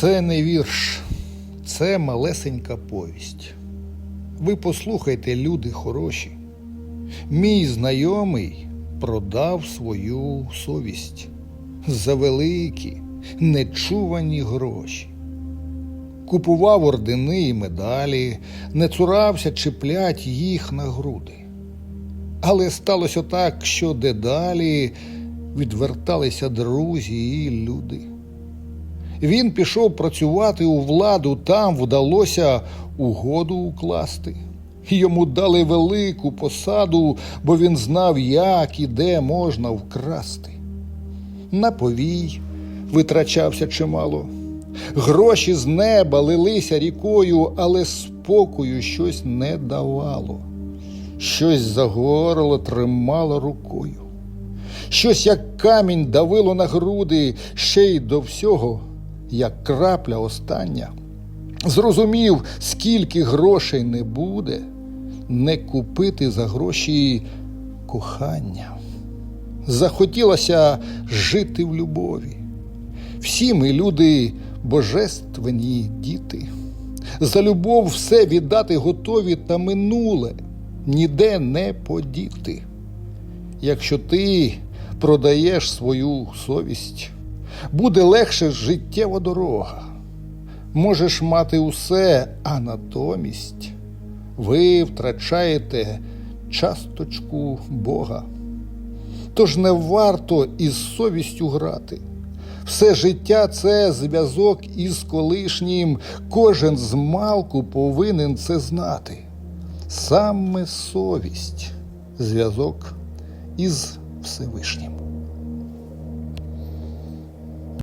Це не вірш, це малесенька повість. Ви послухайте, люди хороші. Мій знайомий продав свою совість за великі, нечувані гроші. Купував ордени і медалі, не цурався чіплять їх на груди. Але сталося так, що дедалі відверталися друзі і люди. Він пішов працювати у владу, там вдалося угоду укласти. Йому дали велику посаду, бо він знав, як і де можна вкрасти. На витрачався чимало. Гроші з неба лилися рікою, але спокою щось не давало. Щось за горло тримало рукою. Щось як камінь давило на груди, ще й до всього, як крапля остання. Зрозумів, скільки грошей не буде, не купити за гроші кохання. Захотілося жити в любові. Всі ми люди божественні діти. За любов все віддати готові та минуле ніде не подіти. Якщо ти продаєш свою совість, буде легше життєва дорога. Можеш мати усе, а натомість ви втрачаєте часточку Бога. Тож не варто із совістю грати. Все життя це зв'язок із колишнім. Кожен з малку повинен це знати. Саме совість зв'язок із Всевишнім.